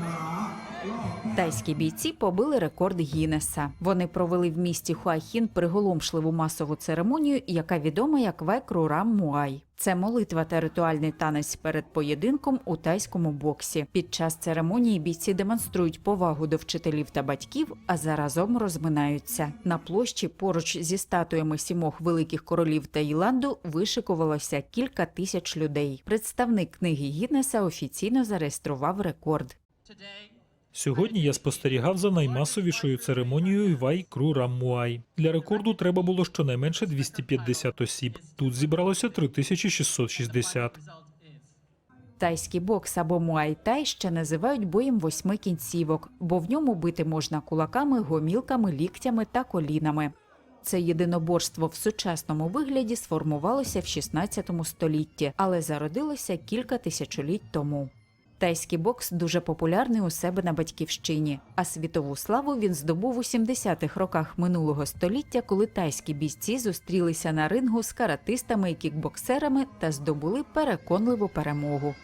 หา Тайські бійці побили рекорд Гіннеса. Вони провели в місті Хуахін приголомшливу масову церемонію, яка відома як Векру Рам Муай. Це молитва та ритуальний танець перед поєдинком у тайському боксі. Під час церемонії бійці демонструють повагу до вчителів та батьків, а заразом розминаються. На площі поруч зі статуями сімох великих королів Таїланду вишикувалося кілька тисяч людей. Представник книги Гіннеса офіційно зареєстрував рекорд. Сьогодні я спостерігав за наймасовішою церемонією Івай Кру Раммуай. Для рекорду треба було щонайменше 250 осіб. Тут зібралося 3660. Тайський бокс або муай-тай ще називають боєм восьми кінцівок, бо в ньому бити можна кулаками, гомілками, ліктями та колінами. Це єдиноборство в сучасному вигляді сформувалося в 16 столітті, але зародилося кілька тисячоліть тому. Тайський бокс дуже популярний у себе на батьківщині, а світову славу він здобув у 70-х роках минулого століття, коли тайські бійці зустрілися на рингу з каратистами і кікбоксерами та здобули переконливу перемогу.